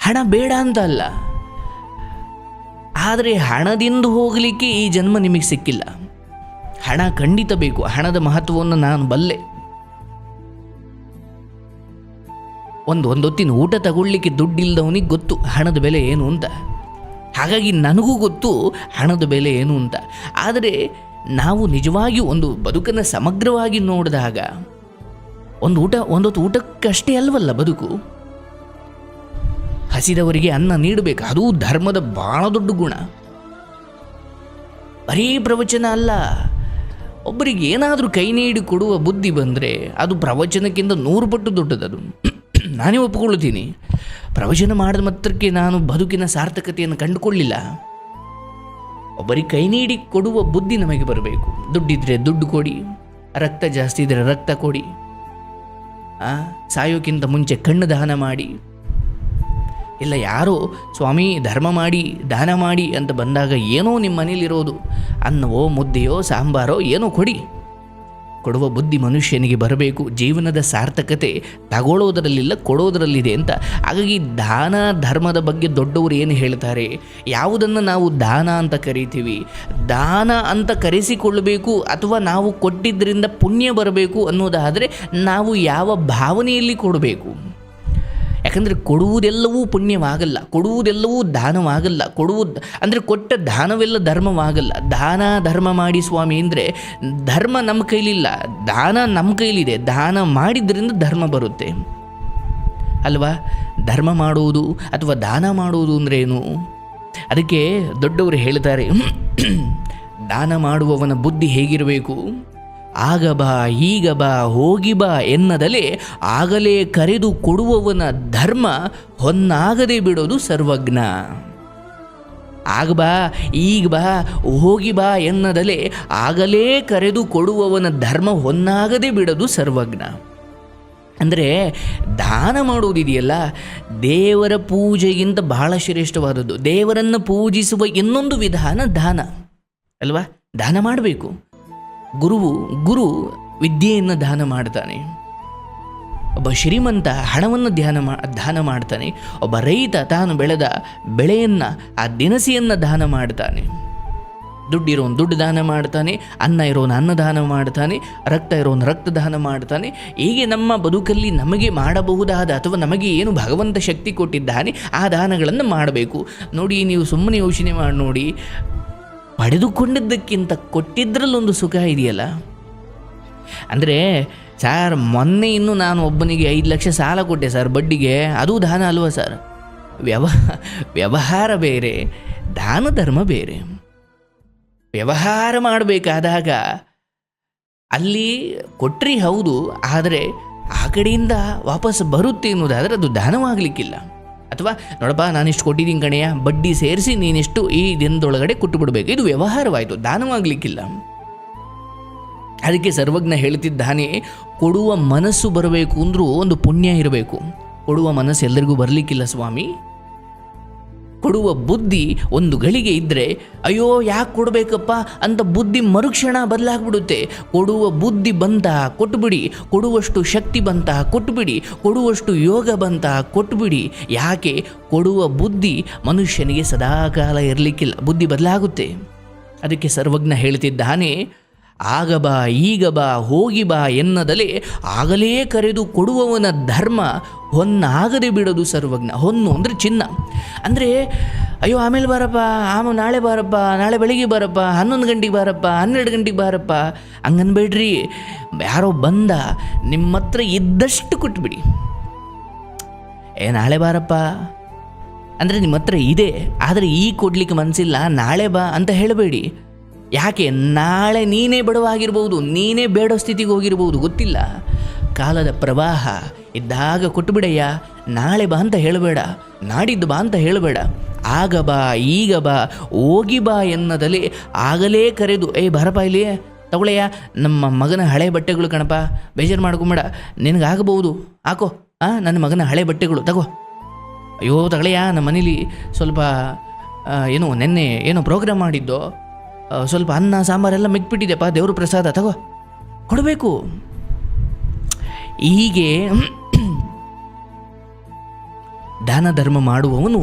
ಹಣ ಬೇಡ ಅಂತ ಅಲ್ಲ ಆದರೆ ಹಣದಿಂದ ಹೋಗಲಿಕ್ಕೆ ಈ ಜನ್ಮ ನಿಮಗೆ ಸಿಕ್ಕಿಲ್ಲ. ಹಣ ಖಂಡಿತ ಬೇಕು. ಹಣದ ಮಹತ್ವವನ್ನು ನಾನು ಬಲ್ಲೆ. ಒಂದು ಒಂದೊತ್ತಿನ ಊಟ ತಗೊಳ್ಳಿಕ್ಕೆ ದುಡ್ಡಿಲ್ಲದವನಿಗೆ ಗೊತ್ತು ಹಣದ ಬೆಲೆ ಏನು ಅಂತ. ಹಾಗಾಗಿ ನನಗೂ ಗೊತ್ತು ಹಣದ ಬೆಲೆ ಏನು ಅಂತ. ಆದರೆ ನಾವು ನಿಜವಾಗಿ ಒಂದು ಬದುಕನ್ನು ಸಮಗ್ರವಾಗಿ ನೋಡಿದಾಗ, ಒಂದು ಊಟ ಒಂದೊತ್ತು ಊಟಕ್ಕಷ್ಟೇ ಅಲ್ವಲ್ಲ ಬದುಕು? ಹಸಿದವರಿಗೆ ಅನ್ನ ನೀಡಬೇಕು. ಅದು ಧರ್ಮದ ಬಹಳ ದೊಡ್ಡ ಗುಣ. ಬರೀ ಪ್ರವಚನ ಅಲ್ಲ. ಒಬ್ಬರಿಗೆ ಏನಾದರೂ ಕೈ ನೀಡಿ ಕೊಡುವ ಬುದ್ಧಿ ಬಂದರೆ ಅದು ಪ್ರವಚನಕ್ಕಿಂತ ನೂರು ಪಟ್ಟು ದೊಡ್ಡದದು. ನಾನೇ ಒಪ್ಪಿಕೊಳ್ಳುತ್ತೀನಿ. ಪ್ರವಚನ ಮಾಡಿದ ಮಾತ್ರಕ್ಕೆ ನಾನು ಬದುಕಿನ ಸಾರ್ಥಕತೆಯನ್ನು ಕಂಡುಕೊಳ್ಳಿಲ್ಲ. ಒಬ್ಬರಿಗೆ ಕೈ ನೀಡಿ ಕೊಡುವ ಬುದ್ಧಿ ನಮಗೆ ಬರಬೇಕು. ದುಡ್ಡಿದ್ರೆ ದುಡ್ಡು ಕೊಡಿ, ರಕ್ತ ಜಾಸ್ತಿ ಇದ್ದರೆ ರಕ್ತ ಕೊಡಿ ಸಾಯೋಕ್ಕಿಂತ ಮುಂಚೆ ಕಣ್ಣು ದಾನ ಮಾಡಿ ಇಲ್ಲ ಯಾರೋ ಸ್ವಾಮಿ ಧರ್ಮ ಮಾಡಿ, ದಾನ ಮಾಡಿ ಅಂತ ಬಂದಾಗ ಏನೋ ನಿಮ್ಮ ಮನೇಲಿರೋದು ಅನ್ನವೋ, ಮುದ್ದೆಯೋ, ಸಾಂಬಾರೋ ಏನೋ ಕೊಡಿ. ಕೊಡುವ ಬುದ್ಧಿ ಮನುಷ್ಯನಿಗೆ ಬರಬೇಕು, ಜೀವನದ ಸಾರ್ಥಕತೆ ತಗೊಳ್ಳೋದರಲ್ಲಿಲ್ಲ, ಕೊಡೋದರಲ್ಲಿದೆ ಅಂತ. ಹಾಗಾಗಿ ದಾನ, ಧರ್ಮದ ಬಗ್ಗೆ ದೊಡ್ಡವರು ಏನು ಹೇಳ್ತಾರೆ? ಯಾವುದನ್ನು ನಾವು ದಾನ ಅಂತ ಕರಿತೀವಿ? ದಾನ ಅಂತ ಕರೆಸಿಕೊಳ್ಳಬೇಕು ಅಥವಾ ನಾವು ಕೊಟ್ಟಿದ್ದರಿಂದ ಪುಣ್ಯ ಬರಬೇಕು ಅನ್ನೋದಾದರೆ ನಾವು ಯಾವ ಭಾವನೆಯಲ್ಲಿ ಕೊಡಬೇಕು? ಯಾಕಂದರೆ ಕೊಡುವುದೆಲ್ಲವೂ ಪುಣ್ಯವಾಗಲ್ಲ, ಕೊಡುವುದೆಲ್ಲವೂ ದಾನವಾಗಲ್ಲ ಕೊಡುವುದು ಅಂದರೆ ಕೊಟ್ಟ ದಾನವೆಲ್ಲ ಧರ್ಮವಾಗಲ್ಲ. ದಾನ ಧರ್ಮ ಮಾಡಿ ಸ್ವಾಮಿ ಅಂದರೆ ಧರ್ಮ ನಮ್ಮ ಕೈಲಿಲ್ಲ, ದಾನ ನಮ್ಮ ಕೈಲಿದೆ, ದಾನ ಮಾಡಿದ್ರಿಂದ ಧರ್ಮ ಬರುತ್ತೆ. ಅಲ್ವಾ? ಧರ್ಮ ಮಾಡುವುದು ಅಥವಾ ದಾನ ಮಾಡುವುದು ಅಂದ್ರೇನು ಅದಕ್ಕೆ ದೊಡ್ಡವರು ಹೇಳ್ತಾರೆ, ದಾನ ಮಾಡುವವನ ಬುದ್ಧಿ ಹೇಗಿರಬೇಕು? ಆಗ ಬಾ ಈಗ ಬಾ, ಹೋಗಿ ಬಾ ಎನ್ನದಲೇ ಆಗಲೇ ಕರೆದು ಕೊಡುವವನ ಧರ್ಮ ಹೊನ್ನಾಗದೆ ಬಿಡೋದು ಸರ್ವಜ್ಞ. ಆಗ ಬಾ, ಈಗ ಬಾ, ಹೋಗಿ ಬಾ ಎನ್ನದಲೇ ಆಗಲೇ ಕರೆದು ಕೊಡುವವನ ಧರ್ಮ ಹೊನ್ನಾಗದೆ ಬಿಡೋದು ಸರ್ವಜ್ಞ. ಅಂದರೆ ದಾನ ಮಾಡುವುದಿದೆಯಲ್ಲ, ದೇವರ ಪೂಜೆಗಿಂತ ಬಹಳ ಶ್ರೇಷ್ಠವಾದದ್ದು. ದೇವರನ್ನು ಪೂಜಿಸುವ ಇನ್ನೊಂದು ವಿಧಾನ ದಾನ. ಅಲ್ವಾ? ದಾನ ಮಾಡಬೇಕು. ಗುರುವು, ಗುರು ವಿದ್ಯೆಯನ್ನು ದಾನ ಮಾಡ್ತಾನೆ. ಒಬ್ಬ ಶ್ರೀಮಂತ ಹಣವನ್ನು ಧ್ಯಾನ ಮಾ ದಾನ ಮಾಡ್ತಾನೆ. ಒಬ್ಬ ರೈತ ತಾನು ಬೆಳೆದ ಬೆಳೆಯನ್ನು, ಆ ದಿನಸಿಯನ್ನು ದಾನ ಮಾಡ್ತಾನೆ. ದುಡ್ಡಿರೋನು ದುಡ್ಡು ದಾನ ಮಾಡ್ತಾನೆ, ಅನ್ನ ಇರೋನು ಅನ್ನ ದಾನ ಮಾಡ್ತಾನೆ, ರಕ್ತ ಇರೋನು ರಕ್ತ ದಾನ ಮಾಡ್ತಾನೆ. ಹೀಗೆ ನಮ್ಮ ಬದುಕಲ್ಲಿ ನಮಗೆ ಮಾಡಬಹುದಾದ ಅಥವಾ ನಮಗೆ ಏನು ಭಗವಂತ ಶಕ್ತಿ ಕೊಟ್ಟಿದ್ದಾನೆ, ಆ ದಾನಗಳನ್ನು ಮಾಡಬೇಕು. ನೋಡಿ, ನೀವು ಸುಮ್ಮನೆ ಯೋಚನೆ ಮಾಡಿ ನೋಡಿ ಪಡೆದುಕೊಂಡಿದ್ದಕ್ಕಿಂತ ಕೊಟ್ಟಿದ್ದರಲ್ಲೊಂದು ಸುಖ ಇದೆಯಲ್ಲ? ಅಂದರೆ, ಸರ್, ಮೊನ್ನೆ ಇನ್ನು ನಾನು ಒಬ್ಬನಿಗೆ ಐದು ಲಕ್ಷ ಸಾಲ ಕೊಟ್ಟೆ ಸರ್, ಬಡ್ಡಿಗೆ. ಅದು ದಾನ ಅಲ್ವಾ ಸರ್? ವ್ಯವ, ವ್ಯವಹಾರ ಬೇರೆ, ದಾನ ಧರ್ಮ ಬೇರೆ. ವ್ಯವಹಾರ ಮಾಡಬೇಕಾದಾಗ ಅಲ್ಲಿ ಕೊಟ್ರಿ ಹೌದು, ಆದರೆ ಆ ಕಡೆಯಿಂದ ವಾಪಸ್ ಬರುತ್ತೆ ಅನ್ನೋದಾದರೆ ಅದು ದಾನವಾಗಲಿಕ್ಕಿಲ್ಲ. ಅಥವಾ ನೋಡಪ್ಪ, ನಾನಿಷ್ಟು ಕೊಟ್ಟಿದ್ದೀನಿ ಕಣೆಯ ಬಡ್ಡಿ ಸೇರಿಸಿ ನೀನಿಷ್ಟು ಈ ದಿನದೊಳಗಡೆ ಕೊಟ್ಟು ಬಿಡಬೇಕು ಇದು ವ್ಯವಹಾರವಾಯಿತು, ದಾನವಾಗಲಿಕ್ಕಿಲ್ಲ. ಅದಕ್ಕೆ ಸರ್ವಜ್ಞ ಹೇಳ್ತಿದ್ದಾನೆ, ಕೊಡುವ ಮನಸ್ಸು ಬರಬೇಕು ಅಂದರೂ ಒಂದು ಪುಣ್ಯ ಇರಬೇಕು. ಕೊಡುವ ಮನಸ್ಸು ಎಲ್ಲರಿಗೂ ಬರಲಿಕ್ಕಿಲ್ಲ ಸ್ವಾಮಿ. ಕೊಡುವ ಬುದ್ಧಿ ಒಂದು ಗಳಿಗೆ ಇದ್ದರೆ ಅಯ್ಯೋ, ಯಾಕೆ ಕೊಡಬೇಕಪ್ಪ? ಅಂತ ಬುದ್ಧಿ ಮರುಕ್ಷಣ ಬದಲಾಗ್ಬಿಡುತ್ತೆ. ಕೊಡುವ ಬುದ್ಧಿ ಬಂತ ಕೊಟ್ಟುಬಿಡಿ ಕೊಡುವಷ್ಟು ಶಕ್ತಿ ಬಂತ ಕೊಟ್ಬಿಡಿ. ಕೊಡುವಷ್ಟು ಯೋಗ ಬಂತ ಕೊಟ್ಟುಬಿಡಿ ಯಾಕೆ? ಕೊಡುವ ಬುದ್ಧಿ ಮನುಷ್ಯನಿಗೆ ಸದಾಕಾಲ ಇರಲಿಕ್ಕಿಲ್ಲ. ಬುದ್ಧಿ ಬದಲಾಗುತ್ತೆ. ಅದಕ್ಕೆ ಸರ್ವಜ್ಞ ಹೇಳ್ತಿದ್ದಾನೆ ಆಗ ಬಾ ಈಗ ಬಾ ಹೋಗಿ ಬಾ ಎನ್ನದಲೇ ಆಗಲೇ ಕರೆದು ಕೊಡುವವನ ಧರ್ಮ ಹೊನ್ನಾಗದೆ ಬಿಡೋದು ಸರ್ವಜ್ಞ, ಹೊನ್ನು ಅಂದರೆ ಚಿನ್ನ. ಅಂದರೆ, ಅಯ್ಯೋ, ಆಮೇಲೆ ಬಾರಪ್ಪ, ಆಮ ನಾಳೆ ಬಾರಪ್ಪ, ನಾಳೆ ಬೆಳಿಗ್ಗೆ ಬಾರಪ್ಪ, ಹನ್ನೊಂದು ಗಂಟೆಗೆ ಬಾರಪ್ಪ, ಹನ್ನೆರಡು ಗಂಟೆಗೆ ಬಾರಪ್ಪ, ಹಂಗನ್ಬೇಡ್ರಿ. ಯಾರೋ ಬಂದ, ನಿಮ್ಮ ಹತ್ರ ಇದ್ದಷ್ಟು ಕೊಟ್ಬಿಡಿ. ಏ, ನಾಳೆ ಬಾರಪ್ಪ. ಅಂದರೆ ನಿಮ್ಮ ಹತ್ರ ಇದೆ, ಆದರೆ ಈ ಕೊಡ್ಲಿಕ್ಕೆ ಮನಸ್ಸಿಲ್ಲ ನಾಳೆ ಬಾ ಅಂತ ಹೇಳಬೇಡಿ. ಯಾಕೆ ನಾಳೆ ನೀನೇ ಬಡವಾಗಿರ್ಬೋದು, ನೀನೇ ಬೇಡೋ ಸ್ಥಿತಿಗೆ ಹೋಗಿರ್ಬೋದು ಗೊತ್ತಿಲ್ಲ. ಕಾಲದ ಪ್ರವಾಹ ಇದ್ದಾಗ ಕೊಟ್ಟುಬಿಡಯ್ಯ, ನಾಳೆ ಬಾ ಅಂತ ಹೇಳಬೇಡ, ನಾಡಿದ್ದು ಬಾ ಅಂತ ಹೇಳಬೇಡ. ಆಗ ಬಾ, ಈಗ ಬಾ, ಹೋಗಿ ಬಾ ಎನ್ನದಲ್ಲಿ ಆಗಲೇ ಕರೆದು, ಏ ಬರಪ್ಪ ಇಲ್ಲಿ, ತಗೊಳ್ಳೆಯ, ನಮ್ಮ ಮಗನ ಹಳೆ ಬಟ್ಟೆಗಳು ಕಣಪ್ಪ, ಬೇಜಾರು ಮಾಡ್ಕೊಂಬೇಡ, ನಿನಗಾಗಬಹುದು, ಹಾಕೋ, ಆ, ನನ್ನ ಮಗನ ಹಳೆ ಬಟ್ಟೆಗಳು, ತಗೋ. ಅಯ್ಯೋ ತಗೊಳ್ಳೆಯ, ನಮ್ಮ ಮನೇಲಿ ಸ್ವಲ್ಪ ಏನು, ನೆನ್ನೆ ಏನೋ ಪ್ರೋಗ್ರಾಮ್ ಮಾಡಿದ್ದು ಸ್ವಲ್ಪ ಅನ್ನ, ಸಾಂಬಾರೆಲ್ಲ ಮೆಕ್ಬಿಟ್ಟಿದೆಪ್ಪ ದೇವ್ರ ಪ್ರಸಾದ, ತಗೋ. ಕೊಡಬೇಕು. ಹೀಗೆ ದಾನ ಧರ್ಮ ಮಾಡುವವನು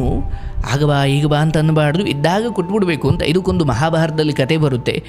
ಆಗ ಬಾ, ಈಗ ಬಾ ಅಂತ ಅನ್ನಬಾರ್ದು, ಇದ್ದಾಗ ಕೊಟ್ಬಿಡ್ಬೇಕು ಅಂತ ಇದಕ್ಕೊಂದು ಮಹಾಭಾರತದಲ್ಲಿ ಕತೆ ಬರುತ್ತೆ.